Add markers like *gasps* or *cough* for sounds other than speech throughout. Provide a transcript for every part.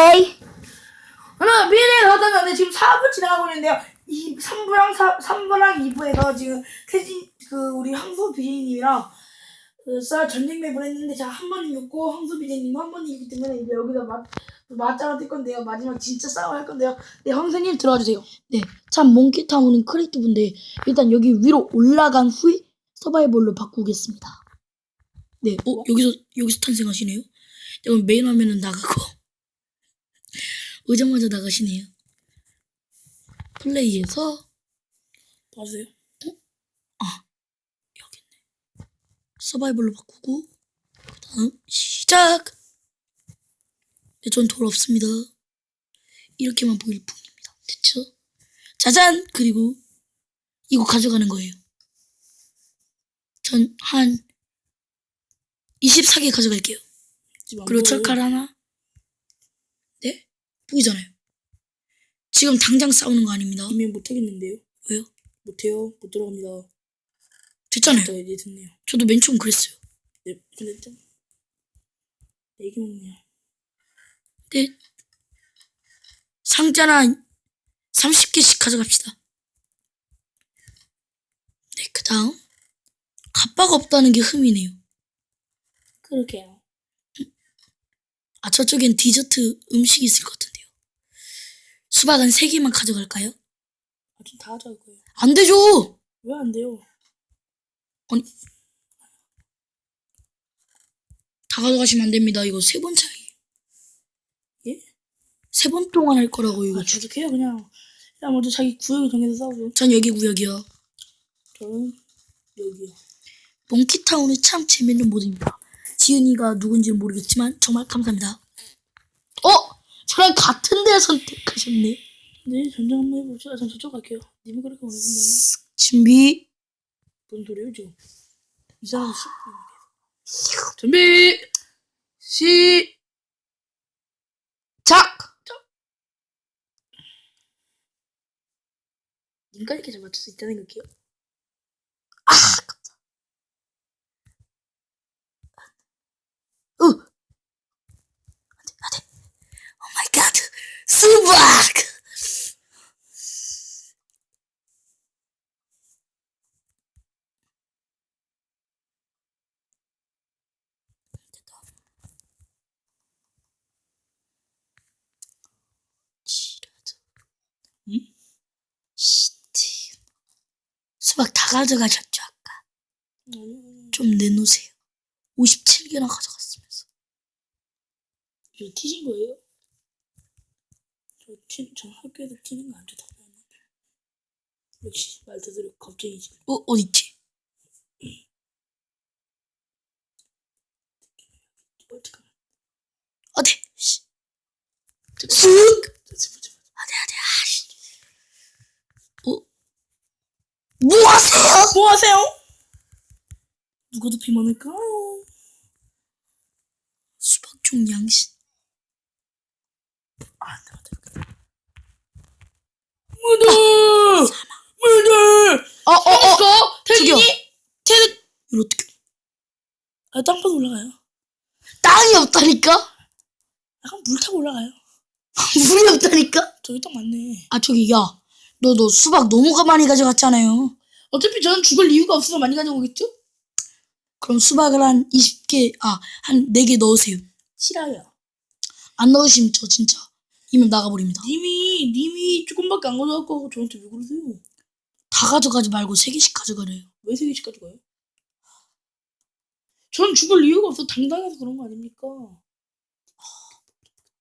오케이. 하나 미래 가다가 지금 4부 지나가고 있는데요. 이 3부랑 4, 3부랑 2부에서 지금 태진 그 우리 황소 비제님이랑 그쌀 전쟁 맵을 했는데 제가 한번 이겼고 황소 비제님 한번 이겼기 때문에 이제 여기서 맞 맞짱을 뜰 건데요. 마지막 진짜 싸움 할 건데요. 네 황소님 들어와 주세요. 네, 참 몽키 타운은 크리에이티브인데 일단 여기 위로 올라간 후에 서바이벌로 바꾸겠습니다. 네, 어 여기서 여기서 탄생하시네요. 그럼 메인 화면은 나가고 오자마자 나가시네요. 플레이에서 봐주세요. 서바이벌로 바꾸고 그다음 시작. 네, 전 돌 없습니다. 이렇게만 보일 뿐입니다. 됐죠? 짜잔! 그리고 이거 가져가는 거예요. 전 한 24개 가져갈게요. 그리고. 철칼 하나. 네? 보이잖아요. 지금 당장 싸우는 거 아닙니다. 이미 못하겠는데요. 왜요? 못해요. 못 들어갑니다. 됐잖아요. 저 이제 됐네요. 저도 맨 처음 그랬어요. 네, 근데 좀 얘기 먹네요. 네. 상자나 30개씩 가져갑시다. 네, 그 다음. 갑바가 없다는 게 흠이네요. 그렇게요. 아, 저쪽엔 디저트 음식이 있을 것 같은데요. 수박 한 3개만 가져갈까요? 아, 좀다 하자 거예요. 안 되죠! 왜 안 돼요? 아니. 다 가져가시면 안 됩니다. 이거 세 번 차이. 예? 세 번 동안 할 거라고, 이거. 아, 저렇게요 그냥. 그냥 먼저 자기 구역을 정해서 싸우죠. 전 여기 구역이요. 저는 여기요. 몽키타운은 참 재밌는 모드입니다. 지은이가 누군지는 모르겠지만 정말 감사합니다. 어? 저랑 같은 데 선택하셨네. 네, 전쟁 한번 해봅시다. 전 저쪽 갈게요. 님이 그렇게 원하신다면 준비. 뭔 소리예요 지금? 이 사람 씨. 준비 시. 작! 님까지 잘 맞출 수 있다는 생각해요. 아, 깜짝. 으! 안 돼, 안 돼. 오 마이 갓. 지라도. 응? 시티. 수박 다 가져가셨죠, 아까? 아니요. 좀 내놓으세요. 57개나 가져갔으면서. 저 티신 거예요? 저 티, 저 학교에서 티는 거안 좋다고 하는데. 역시 말 그대로 겁쟁이지. 어, 어딨지? 어떡하나. 어디? 씨. 제발. 어디, 어디, 아 씨. 어? 뭐 하세요? 뭐 하세요? 누가 더 비만을까요? 수박 종 양신. 아, 안 돼, 안 돼. 무드! 무드! 어, 어, 어! 어, 죽여. 태진이? 테드! 이거 어떻게. 아, 땅파서 올라가요. 땅이 없다니까? 약간 물 타고 올라가요. *laughs* 물이 없다니까? 저기 딱 맞네. 아, 저기, 야. 너, 너 수박 너무 많이 가져갔잖아요. 어차피 저는 죽을 이유가 없어서 많이 가져오겠죠? 그럼 수박을 한 20개, 아, 한 4개 넣으세요. 싫어요. 안 넣으시면 저 진짜 이면 나가버립니다. 님이, 님이 조금밖에 안 가져갖고 저한테 왜 그러세요? 다 가져가지 말고 3개씩 가져가래요. 왜 세 개씩 가져가요? 전 죽을 이유가 없어. 당당해서 그런 거 아닙니까?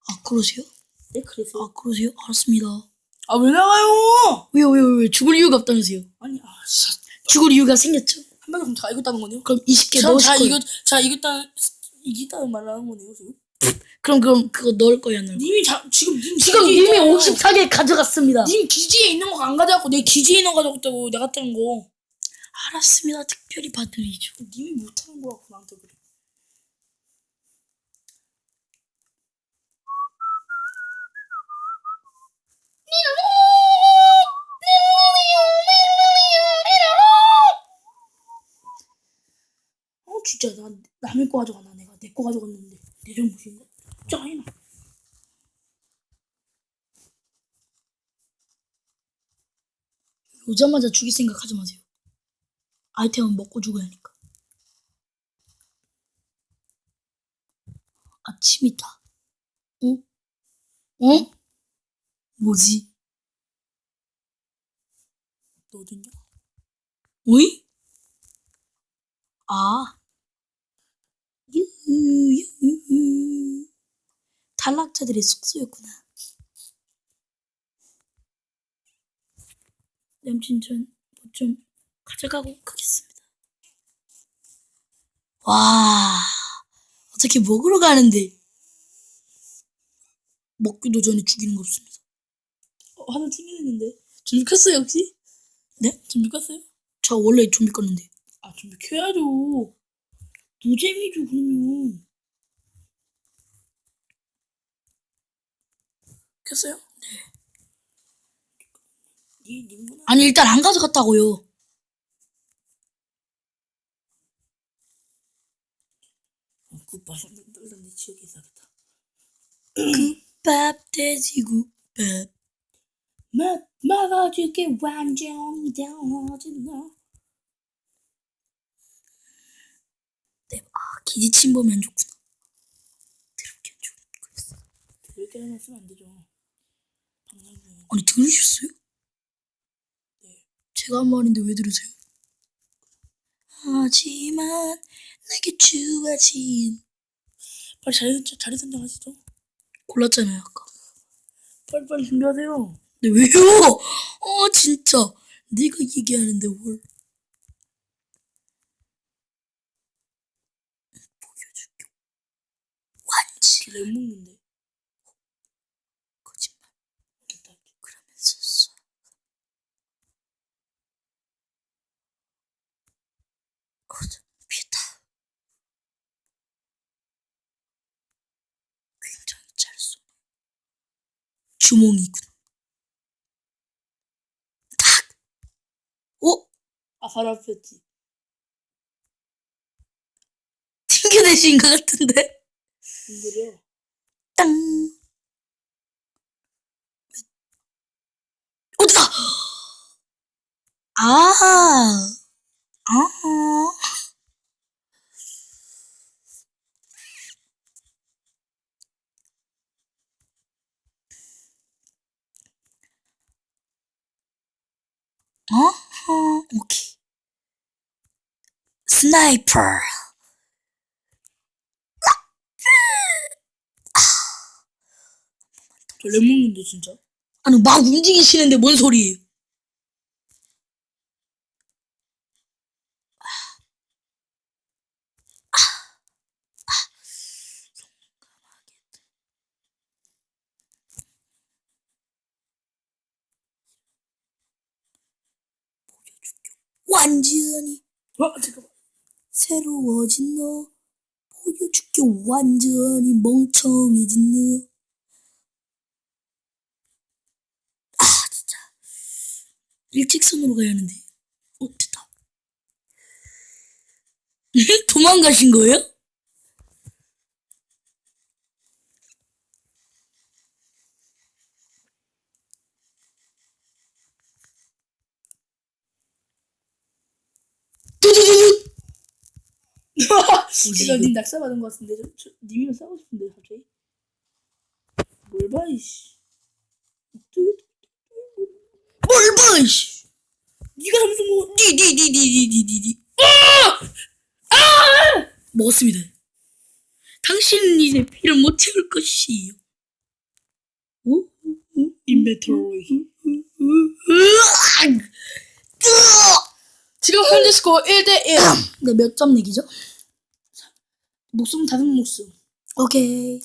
아, 그러세요? 네, 그래서. 아, 그러세요? 알았습니다. 아, 왜 나가요? 왜요, 왜요, 왜요? 죽을 이유가 없다면서요? 아니, 아, 진짜. 죽을 이유가 생겼죠? 한 번에 그럼 다 이겼다는 거네요? 그럼 20개 전 넣으실 자, 거예요. 이거, 자, 이겼다는, 이겼다는 말을 하는 거네요, 지금? 그럼 그럼 그거 넣을 안 넣을? 님이 자, 지금 님 지금 기지에 있잖아요. 54개 가져갔습니다. 님 기지에 있는 거 안 가져갖고 내 기지에 있는 거 가져갔다고 내가 뜬 거. 알았습니다. 특별히 받으리죠. 님이 못하는 거 같고 나한테 그래. 어 진짜 나 남의 거 가져가나 내가 내 거 가져갔는데 내 잘못인가? China. 오자마자 죽일 생각 하지 마세요. 아이템은 먹고 죽어야 하니까. 아침이다. 응? 응? 뭐지? 너 어딨냐? 오이? 아. 유유유. 탈락자들의 숙소였구나. 남친 전좀 가져가고 가겠습니다. 와, 어떻게 먹으러 가는데 먹기도 전에 죽이는 거 없습니다. 어, 하나 튕겨냈는데. 준비 켰어요, 혹시? 네? 준비 켰어요? 저 원래 좀비 껐는데. 아, 준비 켜야죠. 노잼이죠, 그러면. 켰어요? 네. 니, 님구나. 아니 일단 안 가져갔다고요. 어, 굿밥. 일단 내 지역에 있어야겠다. 밥 돼지국밥. 맛, 먹어줄게, 완전히 달라진 너. 아, 기지 침범이 좋구나. 드럽게 안 좋은 거였어. 이렇게 하면 쓰면 안 되죠. 아니 들으셨어요? 네. 제가 한 말인데 왜 들으세요? 하지만 내게 주어진 빨리 자리, 선- 자리 선정하시죠. 골랐잖아요 아까. 빨리 빨리 준비하세요. 근데 왜요? 어 진짜 내가 얘기하는데 뭘? 보여줄게. 저랩 먹는데. 거짓말 됐다. 그러면서 써. 어, 피했다. 굉장히 잘 쏘네. 주몽이군. 탁! 오! 아, 바로 앞이었지. 튕겨내신 것 같은데? 분들이요. 땅! 어디가? *gasps* 아! 아! 어허, 오케이. 스나이퍼. 저랩 먹는데, 진짜. 아니, 막 움직이시는데 뭔 소리예요? 완전히 어, 잠깐만. 새로워진 너 보여줄게 완전히 멍청해진 너. 아 진짜 일직선으로 가야 하는데 어 됐다. *laughs* 도망가신 거예요? 우지가 님 낙서 받은 것 같은데 저, 저 님이랑 싸우고 싶은데 갑자기 뭘 봐, 이씨. 뭘 봐, 이씨. 니가 삼성 먹어. 니, 니, 니, 니, 니, 니, 니, 니. 아! 아! 먹었습니다. 당신은 이제 피를 못 채울 것이요. 오? 인벤토리. 으악! 지금 현재 스코어 1대1. 네, 몇 점 내기죠? 목숨 다섯 목숨. 오케이.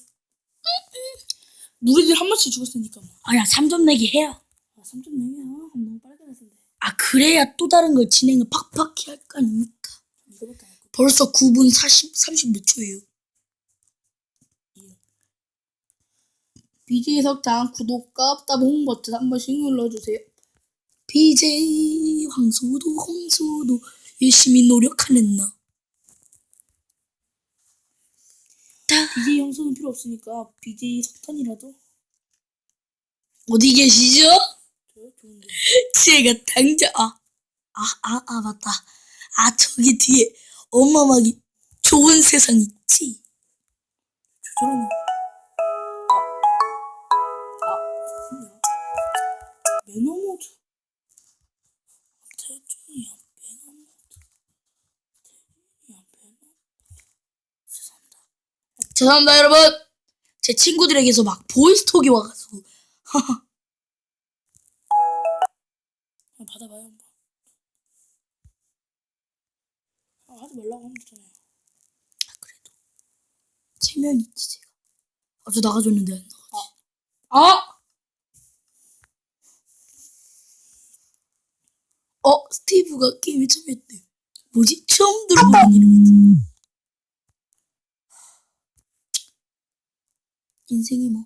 누리들 한 번씩 죽었으니까. 뭐. 아야, 3점 내기 해요. 아, 3점 내기야. 너무 빨리 했는데. 아, 그래야 또 다른 걸 진행을 팍팍히 할 거 아닙니까? 이거밖에 안 했고. 벌써 9분 40, 30몇 초예요. BJ 석장 구독과 따봉 버튼 한 번씩 눌러주세요. BJ 황소도 홍소도 열심히 노력하는 나. BJ *laughs* 형수는 필요 없으니까 BJ 석탄이라도 어디 계시죠? 저요? 좋은데. *laughs* 제가 당장 아 아 아 아 맞다 아 저기 뒤에 어마어마하게 좋은 세상 있지 저런. 아, 죄송합니다 여러분. 제 친구들에게서 막 보이스톡이 와가지고. 한번 *laughs* 받아봐요 한번. 아, 하지 말라고 하면 되잖아요. 아, 그래도. 체면 있지 제가. 아저 나가줬는데 안 나가지. 아! 어? 스티브가 게임에 참여했대. 뭐지? 처음 들어보는 이름이다 인생이 뭐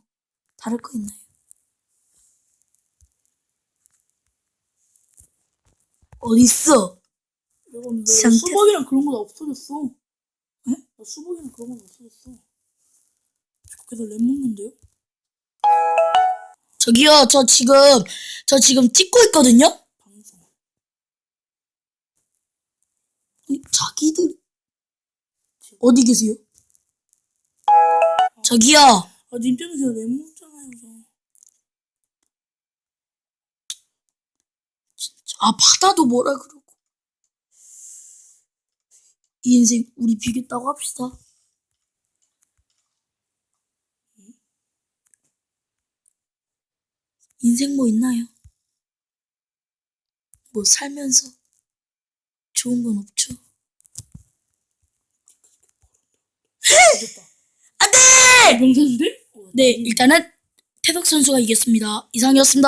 다를 거 있나요 어딨어 여러분 왜 상태- 수박이랑 그런 거다 없어졌어? 에? 나 수박이랑 그런 건 없어졌어. 거기서 랩 먹는데요? 저기요 저 지금 저 지금 찍고 있거든요 방송. 아니, 자기들 어디 계세요 저기요 아, 님 때문에 제가 랩 먹잖아요, 저. 아 바다도 뭐라 그러고. 이 인생 우리 비겼다고 합시다. 인생 뭐 있나요? 뭐 살면서 좋은 건 없죠 명사주대? 어, 네 일단은 태덕 선수가 이겼습니다. 이상이었습니다